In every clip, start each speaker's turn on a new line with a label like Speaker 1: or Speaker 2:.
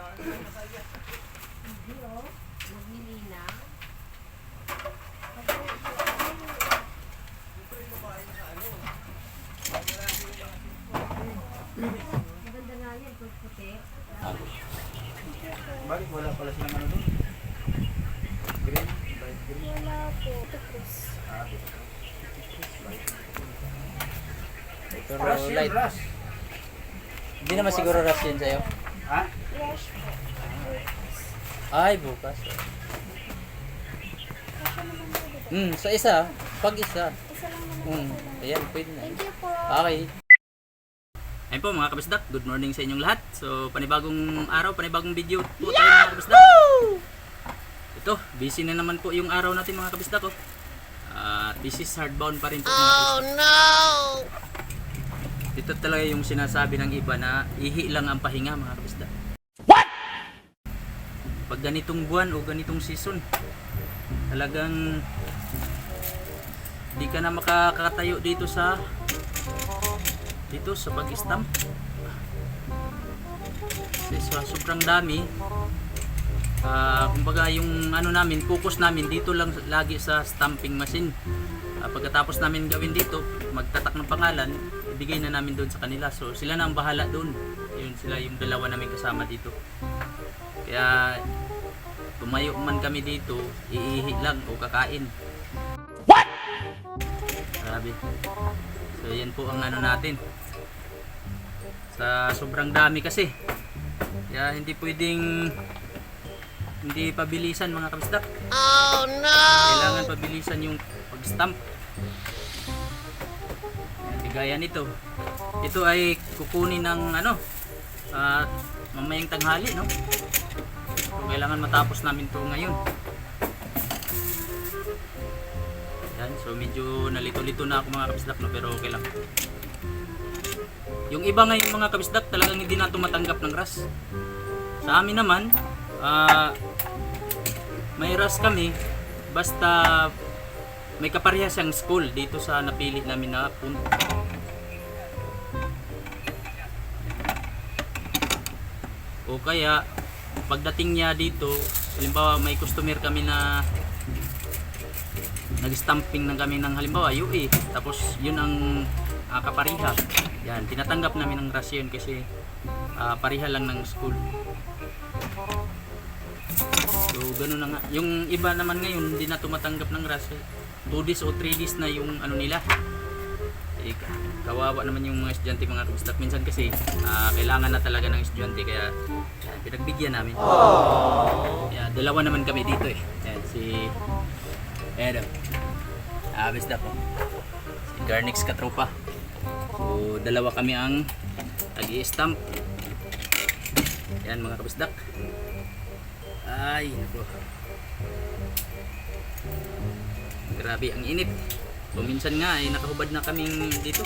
Speaker 1: Hindi oh. Maglilinaw. Maganda nga yan, pag puti.
Speaker 2: Bakit wala pala silang ano doon? Green? Light green?
Speaker 3: Wala po. Ito, Chris.
Speaker 2: Ah,
Speaker 4: Pero
Speaker 2: Rush yan,
Speaker 4: light. Hindi naman siguro rush yan sa'yo.
Speaker 2: Ha?
Speaker 3: Rush po.
Speaker 4: Ay, bukas.
Speaker 3: Kasya naman po?
Speaker 4: Hmm, sa isa. Pag isa.
Speaker 3: Isa lang naman
Speaker 4: Hmm,
Speaker 3: po
Speaker 4: ayan, pwede na.
Speaker 3: Thank you po.
Speaker 4: Okay. Ayun po mga kabisdak, good morning sa inyong lahat. So, panibagong araw, panibagong video po tayo mga kabisdak. Ito, busy na naman po yung araw natin mga kabisdak. Oh. At this is hardbound pa rin po kabisdak.
Speaker 3: no!
Speaker 4: Ito talaga yung sinasabi ng iba na ihi lang ang pahinga mga kabisda. Pag ganitong buwan o ganitong season, talagang di ka na makakatayo dito sa dito sa pag-stamp. Sa sobrang dami, ah kumbaga yung ano namin, focus namin dito lang lagi sa stamping machine. Ah, pagkatapos namin gawin dito, magtatak ng pangalan, ibigay na namin doon sa kanila. So sila na ang bahala doon. Yun sila yung dalawa namin kasama dito. Kaya tumayo man kami dito, iihi lang o kakain. What? Grabe. So yan po ang ano natin. Sa sobrang dami kasi. Kaya hindi pwedeng hindi pabilisan mga kabisdak.
Speaker 3: Oh no!
Speaker 4: Kailangan pabilisan yung pag-stamp. Gaya nito. Ito ay kukunin ng ano, ah, mamayang tanghali, no? So, kailangan matapos namin to ngayon. Yan, so medyo nalito-lito na ako mga kabisdak, no? Pero okay lang. Yung iba ngayon mga kabisdak, talagang hindi na tumatanggap ng ras. Sa amin naman, ah, may ras kami, basta may kaparehas siyang school dito sa napili namin na punto. O kaya, pagdating niya dito, halimbawa may customer kami na nag-stamping ng kami ng halimbawa UE, tapos yun ang uh, kapariha. Yan, tinatanggap namin ng ras yun kasi ah, pariha lang ng school. So, ganun na nga. Yung iba naman ngayon, hindi na tumatanggap ng RAS. 2 days o 3 days na yung ano nila. Eh, kawawa naman yung mga estudyante mga kabistak. Minsan kasi, ah, kailangan na talaga ng estudyante. Kaya, pinagbigyan namin. Kaya, dalawa naman kami dito eh. Yan, si... Edo. Ah, basta po. Si Garnix Katropa. So, dalawa kami ang nag-i-stamp. Yan mga kabisdak. Ay, nako. Grabe ang init. So, minsan nga ay nakahubad na kaming dito.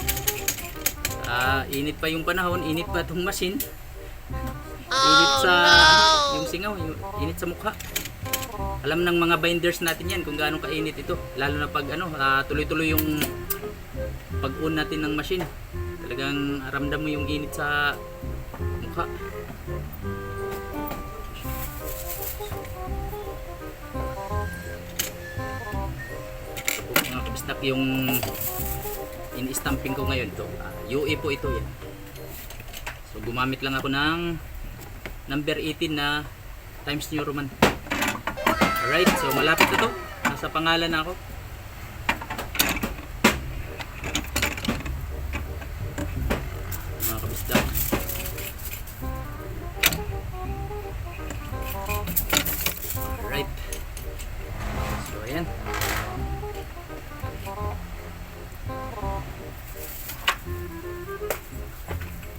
Speaker 4: Ah, init pa yung panahon, init pa itong machine. Init sa yung singaw, yung init sa mukha. Alam ng mga binders natin yan kung gaano kainit ito. Lalo na pag ano, ah, tuloy-tuloy yung pag-on natin ng machine. Talagang ramdam mo yung init sa mukha. Mga kabistak yung in-stamping ko ngayon to. Ah, UE po ito yan. So gumamit lang ako ng number 18 na Times New Roman. Alright, so malapit na to. Nasa pangalan na ako. Mga kabistak. Alright. So ayan.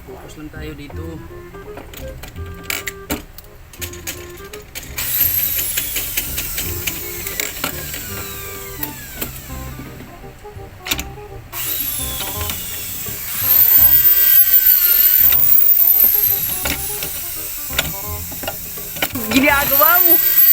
Speaker 4: Focus lang tayo dito.
Speaker 5: Wow.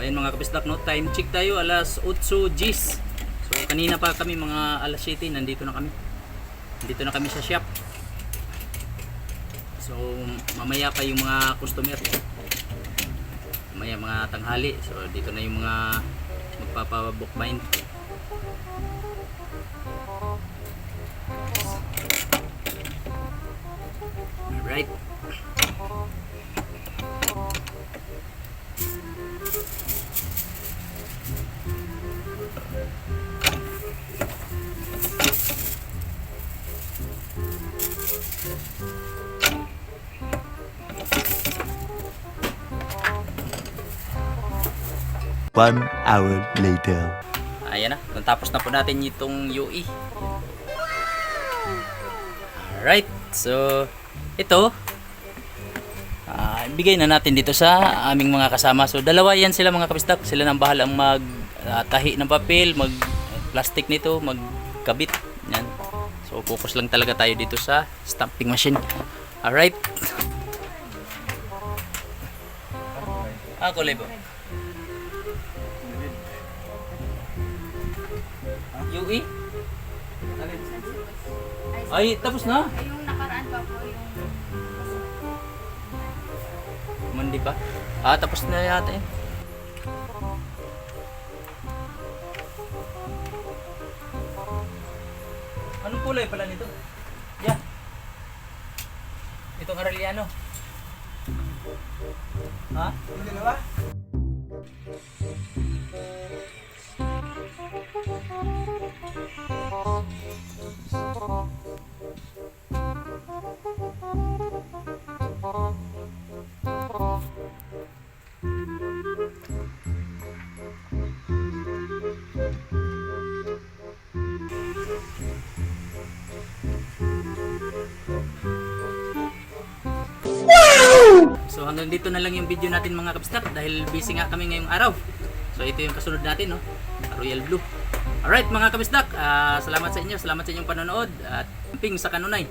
Speaker 4: Ayan mga kabislak no, time check tayo alas 8.10 So kanina pa kami mga alas 7, nandito na kami. Nandito na kami sa shop. So mamaya pa yung mga customer. Mamaya mga tanghali. So dito na yung mga magpapabook mind. Alright.
Speaker 5: One hour later.
Speaker 4: Ayan na, natapos na po natin itong UE. Alright, so ito, ah, ibigay na natin dito sa aming mga kasama. So dalawa yan sila mga kapistak, sila nang bahalang mag ah, tahi ng papel, mag plastic nito, magkabit. Yan. So focus lang talaga tayo dito sa stamping machine. Alright. Ah, kulay po. UE? Ay, tapos na.
Speaker 1: Ay, yung nakaraan pa po yung...
Speaker 4: Mandi pa? Ah, tapos na yata yun. Anong kulay pala nito? Yeah. Itong Arellano. Ha? Yung dalawa? Hanggang dito na lang yung video natin mga kabistak dahil busy nga kami ngayong araw. So ito yung kasunod natin no, Royal Blue. Alright mga kabistak, ah, salamat sa inyo, salamat sa inyong panonood at ping sa kanunay.